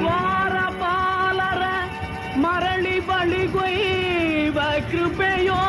ದ್ವಾರಪಾಲರ ಮರಳಿ ಬಳಿಗೊಯ್ವ ಕೃಪೆಯೋ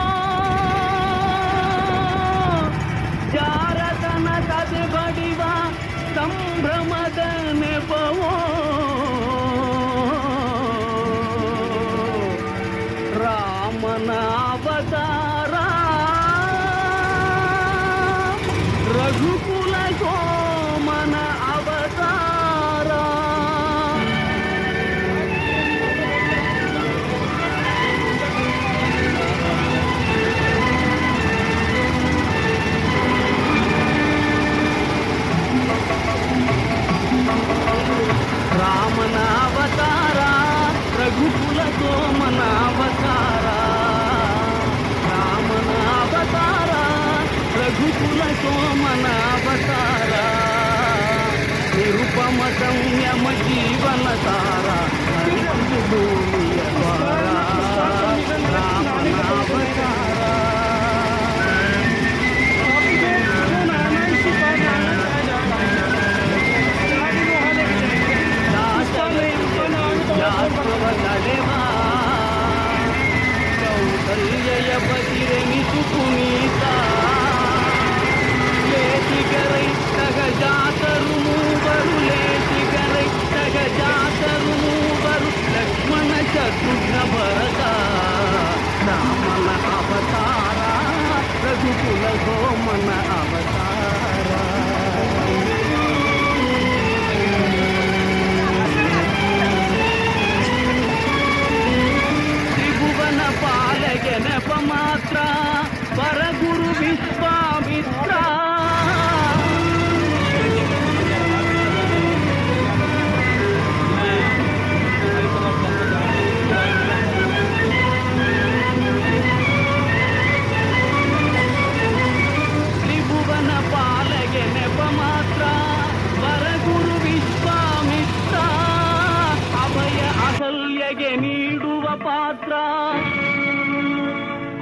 ತ್ರಿಭುವನ ಪಾಲಗೆ ನೆಪ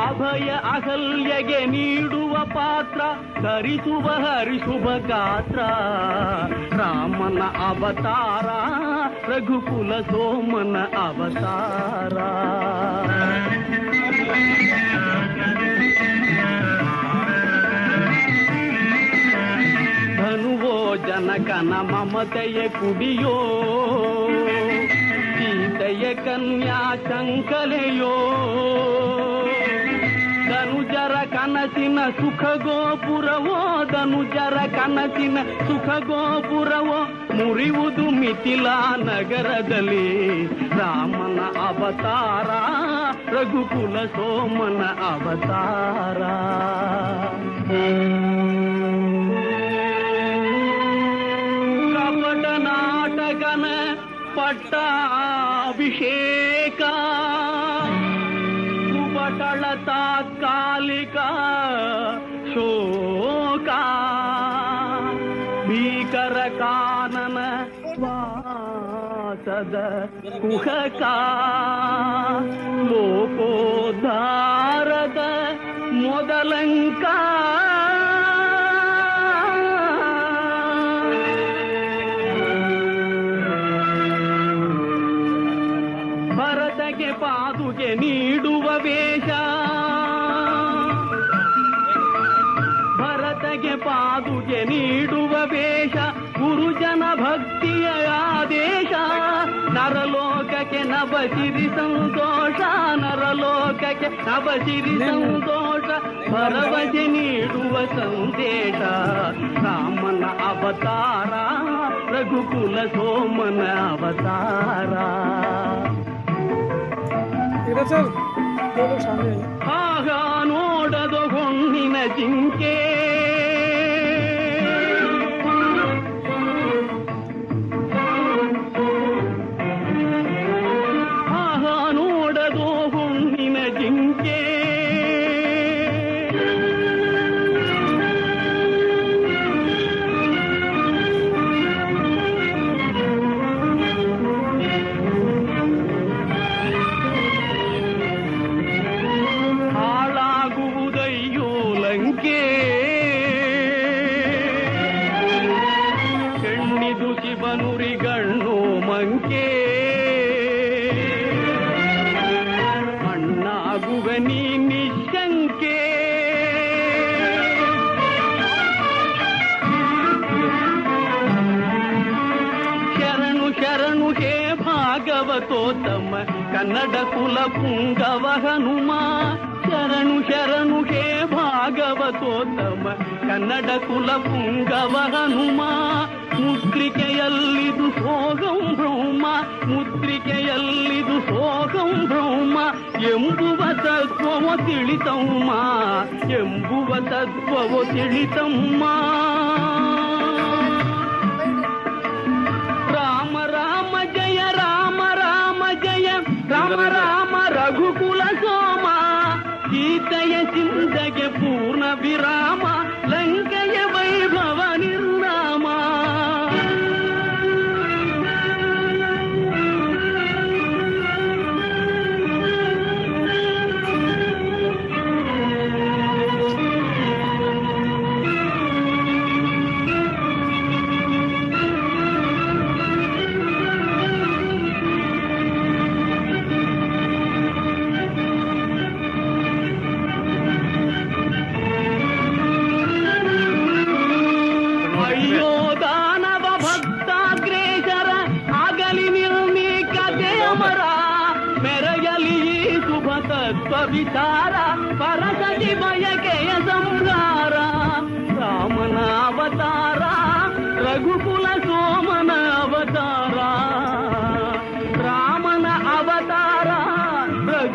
ಅಭಯ ಅಹಲ್ಯಗೆ ನೀಡುವ ಪಾತ್ರ ಕರಿಸುವ ಹರಿಸುವ ಗಾತ್ರ. ರಾಮನ ಅವತಾರ, ರಘುಕುಲ ಸೋಮನ ಅವತಾರ. ಧನುವೋ ಜನಕನ ಮಮತೆಯ ಕುಡಿಯೋ, ಸೀತೆಯ ಕನ್ಯಾ ಧನುಜರ ಕನಸಿನ ಸುಖ ಗೋಪುರವೋ ಧನುಜರ ಕನಸಿನ ಸುಖ ಗೋಪುರವೋ ಮುರಿಯುವುದು ಮಿಥಿಲಾ ನಗರದಲ್ಲಿ ರಾಮನ ಅವತಾರ ರಘುಕುಲ ಸೋಮನ ಅವತಾರ ಕಪಟ ನಾಟಕನ ಪಟ್ಟಾಭಿಷೇಕ ಕುಹಕ ಲೋಕೋದ್ಧಾರದ ಮೊದಲಂಕ. ಭರತಗೆ ಪಾದುಗೆ ನೀಡುವ ತಪಶಿರಿ ಸಂತೋಷ ನರಲೋಕಕ್ಕೆ ತಪಶಿರಿ ಸಂತೋಷ ಭರವಸೆ ನೀಡುವ ಸಂದೇಶ ರಾಮನ ಅವತಾರ ರಘುಕುಲ ಸೋಮನ ಅವತಾರ ಆಗ ನೋಡದು ಹೊಣ್ಣಿನ ಜಿಂಕೆ ಇದು ಶಿವನುರಿಗಣ್ಣು ಮಂಕೆ ಅಣ್ಣಾಗುವ ನೀ ನಿಶಂಕೆ ಶರಣು ಶರಣು ಹೇ ಭಾಗವತೋತ್ತಮ ಕನ್ನಡ ಕುಲ ಪುಂಗವ ಹನುಮ ಶರಣು ಶರಣು ಹೇ ಭಾಗವತೋತ್ತಮ ಕನ್ನಡ ಕುಲ ಪುಂಗವ ಹನುಮ ಮುದ್ರಿಕೆಯಲ್ಲಿದು ಸೋಗಂ ಬ್ರಹ್ಮ ಮುದ್ರಿಕೆಯಲ್ಲಿದು ಸೋಗಂ ಬ್ರಹ್ಮ ಎಂಬುವ ತತ್ವವ ತಿಳಿತಮ್ಮ ಎಂಬುವ ತತ್ವವ ತಿಳಿತಮ್ಮ ರಾಮ ರಾಮ ಜಯ ರಾಮ ರಾಮ ಜಯ ರಾಮ ರಾಮ ರಘುಕುಲ ಸೋಮ ಗೀತೆಯ ಚಿಂತೆಗೆ ಪೂರ್ಣ ವಿರಾಮ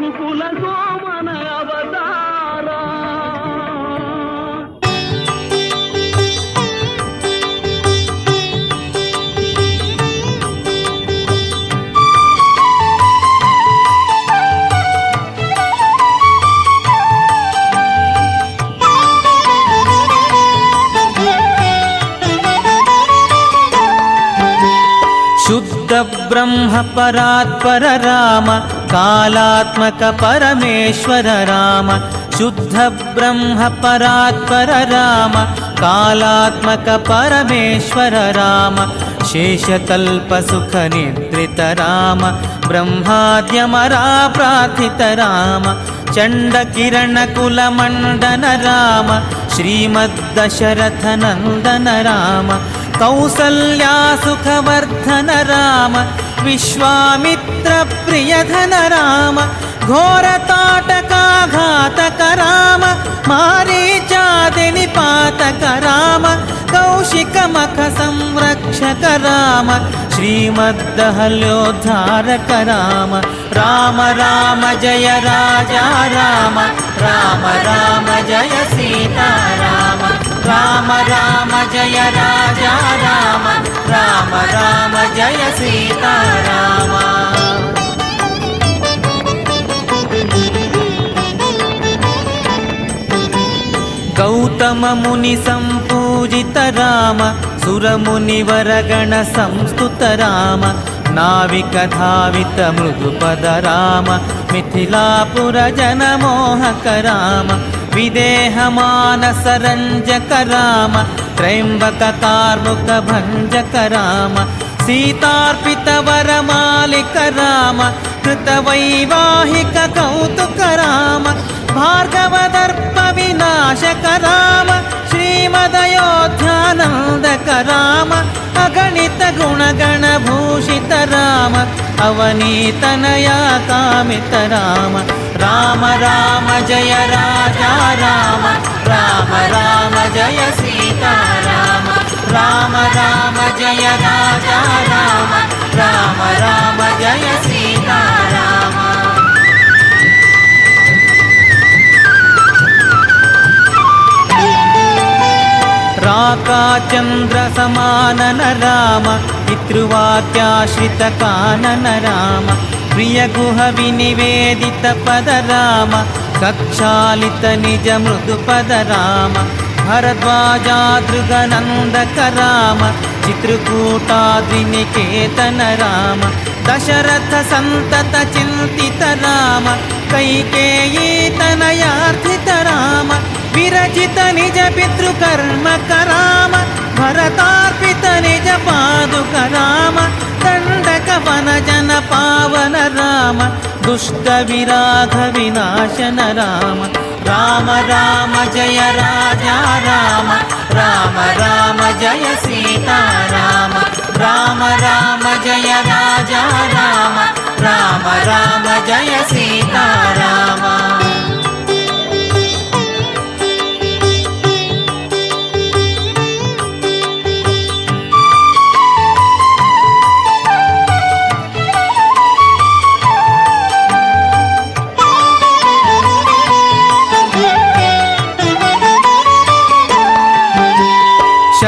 కుల సోమన అవతారా शुद्ध ब्रह्म परात्पर राम कालात्मक परमेश्वर राम शुद्ध ब्रह्म परात्पर राम कालात्मक परमेश्वर राम शेषतल्पसुखनिद्रित राम ब्रह्माद्यमरा प्रार्थित राम चण्डकिरणकुलमण्डन राम श्रीमद्दशरथनन्दन राम कौसल्यासुखवर्धन राम विश्वामित्रप्रियधन राम घोरताटकाघातक राम मारीचादिनिपातक राम कौशिकमखसंरक्षक राम श्रीमद्दहल्योद्धारक राम राम राम जय राजा राम राम राम जय सीता राम రామ రామ జయ రాజా రామ. రామ రామ జయ సీతారామ. గౌతమముని సంపూజిత రామ సురముని వరగణ సంస్థుత రామ నావిక ధావిత మృదుపద రామ మిథిలాపుర జనమోహక రామ. विदेहमानसरञ्जकराम त्र्यम्बकतार्मुकभञ्जकराम सीतार्पितवरमालिक कृतवैवाहिककौतुकराम भार्गवदर्पविनाशकराम श्रीमदयोध्यानन्दकराम अगणितगुणगणभूषितराम अवनीतनया कामितराम రామ రామ జయ రాజా రామ రామ రామ జయ సీతారామ రామ రామ జయ రాజా రామ రామ రామ జయ సీతారామ. రాకాచంద్ర సమానన రామ పితృవాక్యాశ్రిత కానన రామ ప్రియగుహ వినివేదిత పదరామ కక్షాళిత నిజ మృదు పదరామ భరద్వాజాదృగనందక రామ చిత్రకూటాద్రినికేతన రామ దశరథ సంతత చింతిత రామ కైకేయీతనయార్థిత రామ విరచిత నిజ పితృకర్మక రామ భరతార్పిత నిజ పాదుక రామ రామ దుష్ట విరాఘ వినాశన రామ రామ రామ జయ రాజా రామ. రామ రామ జయ సీతారామ. రామ రామ జయ రాజా రామ. రామ రామ జయ సీతారామ.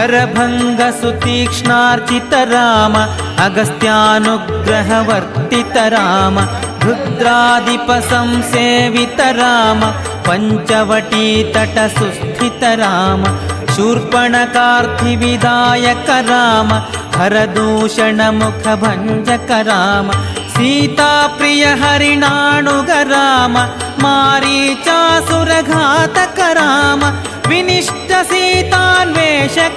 करभङ्गसुतीक्ष्णार्चित राम अगस्त्यानुग्रहवर्तित राम अगस्त्यानुग्रहवर्तितराम रुद्राधिपसंसेवितराम पञ्चवटी तटसुस्थितराम राम कार्थिविदायक राम सीताप्रियहरिणाणुग राम मारीचासुरघातक राम विनिष्ट सीतान्वेषक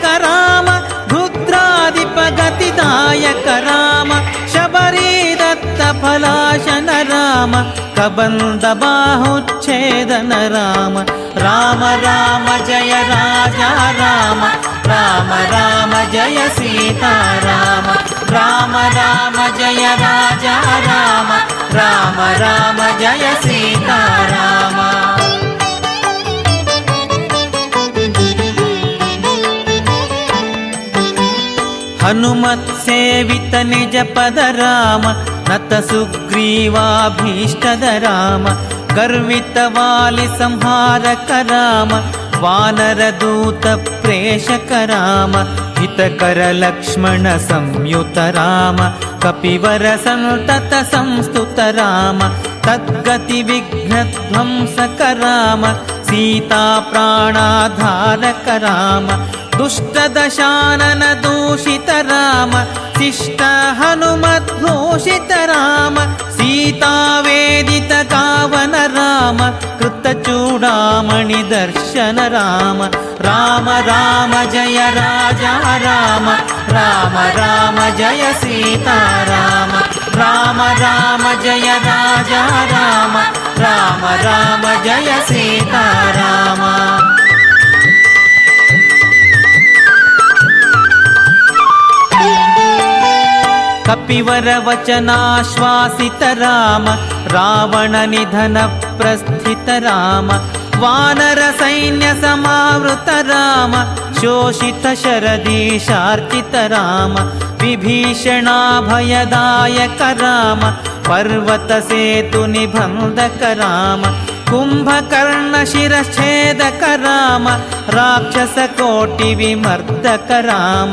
కబంద బాహుచ్ఛేదన రామ రామ రామ జయ రాజా రామ రామ రామ జయ సీతారామ రామ రామ జయ రాజా రామ రామ రామ జయ సీతారామ. हनुमत्सेवित अनुमत्सेवितनिजपद राम नत सुग्रीवाभीष्टद सुग्रीवाभीष्टधराम गर्वितवालिसंहार राम वानरदूतप्रेषकराम हितकरलक्ष्मण संयुत राम कपिवरसन्तत संस्तुतराम तद्गतिविघ्नध्वंस कराम सीताप्राणाधार राम दुष्टदशानन दूषित राम शिष्ट हनुमद्भूषित राम सीतावेदित कावन राम कृतचूडामणि दर्शन राम राम राम जय राजा राम राम राम जय सीता राम राम राम जय राजाराम राम राम जय सीता राम कपिवरवचनाश्वासित कपिवरवचनाश्वासितराम रावणनिधनप्रस्थित राम वानरसैन्यसमावृत राम शोषित शरदीशार्चित राम विभीषणाभयदायक राम पर्वतसेतुनिबन्धक राम कुम्भकर्णशिरच्छेदक राम राक्षसकोटिविमर्दक राम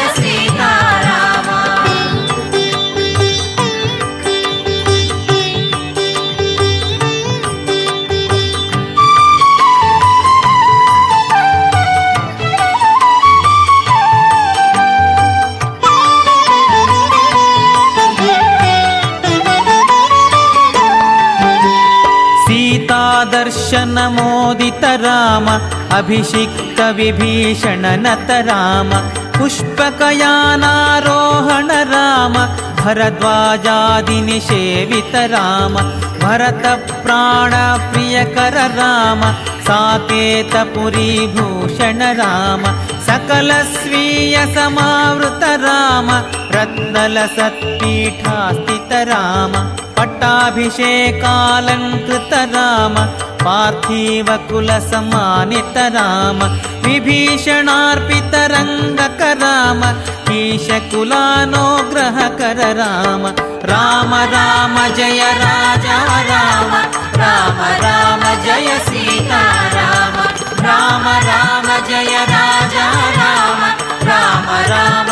दर्शनमोदित राम अभिषिक्तविभीषण नत राम पुष्पकयानारोहण राम भरद्वाजादिनिषेवित भरद्वाजादिनिषेवितराम भरतप्राणप्रियकर राम सातेत पुरीभूषण राम सकलस्वीयसमावृत राम रत्नलसत्पीठास्थित राम पट्टाभिषेकालङ्कृत राम భూషణ రామ సకల స్వీయ సమావృత రామ రత్నల సత్పీఠాస్థిత రామ పట్టాభిషేకాలంకృత రామ పార్థివ కుల సమానిత రామ విభీషణార్పిత రంగక రామ ఈశకులానోగ్రహకర రామ రామ రామ జయ రాజా రామ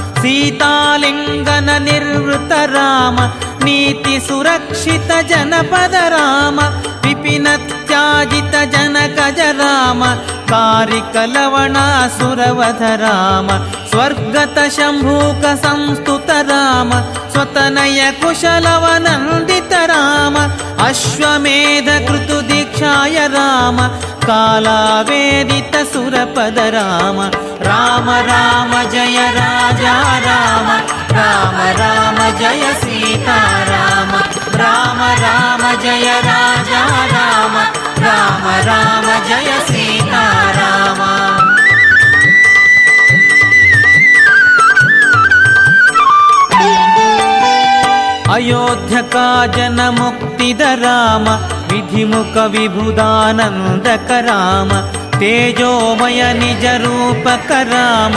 సీతాలింగన నిర్వృత రామ నీతి సురక్షిత జనపద రామ విపిన త్యాజిత జనకజ రామ కారికలవణాసురవధ రామ స్వర్గత శంభూక సంస్థుత రామ कुशलवनन्दित राम अश्वमेध कृतुदीक्षाय राम कालावेदित सुरपद राम राम राम जय राजा राम राम जय सीता राम राम राम जय राजा राम राम जय सीता अयोध्य का जन मुक्तिद राम विधिमुख विभुदानन्दक राम तेजोमय निज रूपक राम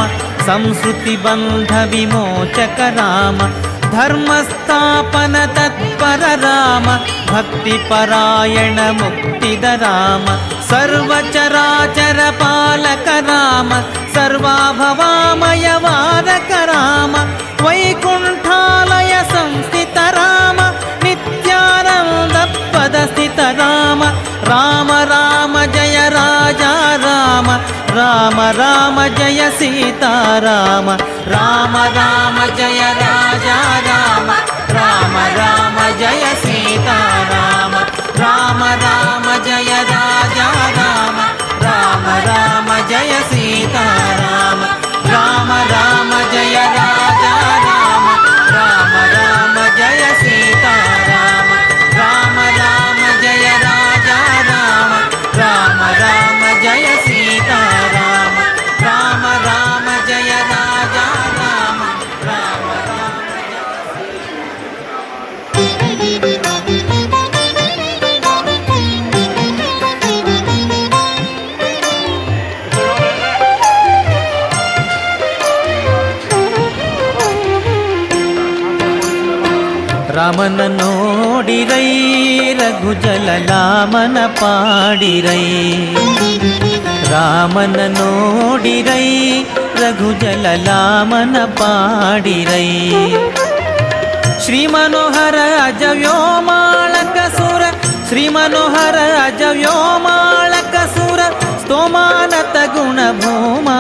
संस्कृति बन्ध विमोचक राम धर्मस्थापन तत्पर राम भक्तिपरायण मुक्तिद राम सर्वचराचर पालक राम सर्वाभवामय वारक राम वैकुण्ठालय రామ రామ జయ సీతారామ. రామ రామ జయ ರಾಮನ ನೋಡಿರೈ ರಘುಜಲ ಲಾಮನ ಪಾಡಿರೈ ರಾಮನ ನೋಡಿರೈ ರಘುಜಲ ಲಾಮನ ಪಾಡಿರೈ ಶ್ರೀ ಮನೋಹರ ಅಜ ವ್ಯೋಮಾಳಕ ಸುರ ಶ್ರೀ ಮನೋಹರ ಅಜ ವ್ಯೋಮಾಳಕ ಸುರ ಸ್ತೋಮಾನತ ಗುಣ ಭೂಮಾ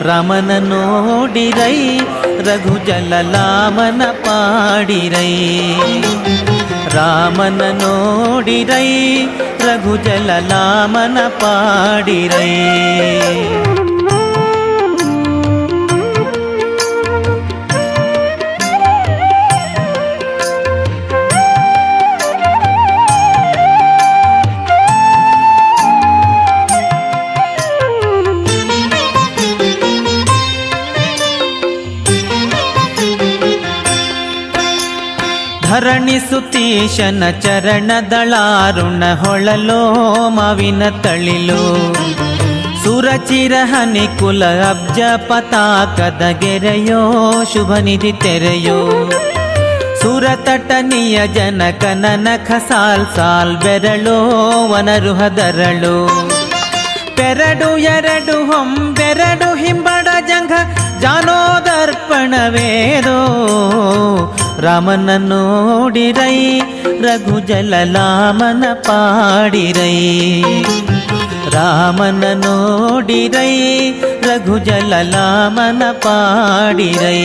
ರಮನ ನೋಡಿರೈ ರಘುಜಲ ಲಾಮನ ಪಾಡಿರೈ. ರಾಮನ ನೋಡಿರೈ ರಘುಜಲ ಲಾಮನ ಪಾಡಿರೈ. ಧರಣಿ ಸುತೀಶನ ಚರಣದಳಾರುಣ ಹೊಳಲೋ ಮಾವಿನ ತಳಿಲು. ಸುರಚಿರಹನಿ ಕುಲ ಅಬ್ಜ ಪತಾಕದ ಗೆರೆಯೋ ಶುಭನಿಧಿ ತೆರೆಯೋ. ಸುರತಟನಿಯ ಜನಕನ ನಖ ಸಾಲ್ ಸಾಲ್ ಬೆರಳೋ ವನರುಹದರಳು ಪೆರಡು ಎರಡು ಹೊಂಬೆರಡು ಹಿಂಬಡ ಜಂಘ ಜಾನೋದರ್ಪಣವೇದೋ ರಾಮನ ನೋಡಿರೈ ರಘುಜಲ ಲಾಮನ ಪಾಡಿರೈ ರಾಮನ ನೋಡಿರೈ ರಘುಜಲ ಲಾಮನ ಪಾಡಿರೈ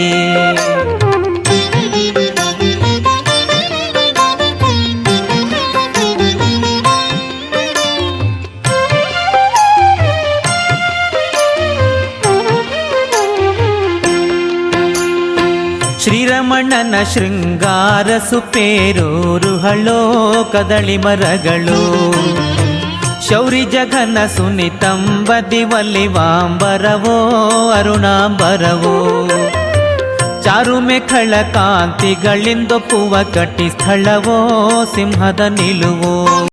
ಶೃಂಗಾರ ಸುಪೇರೂರು ಹಳೋ ಕದಳಿ ಮರಗಳು. ಶೌರಿ ಜಗನ ಸುನಿತಂಬದಿವಲ್ಲಿ ವಾಂಬರವೋ ಅರುಣಾಂಬರವೋ. ಚಾರುಮೆಖಳ ಕಾಂತಿಗಳಿಂದೊಪ್ಪುವ ಕಟ್ಟಿ ಸ್ಥಳವೋ ಸಿಂಹದ ನಿಲುವೋ.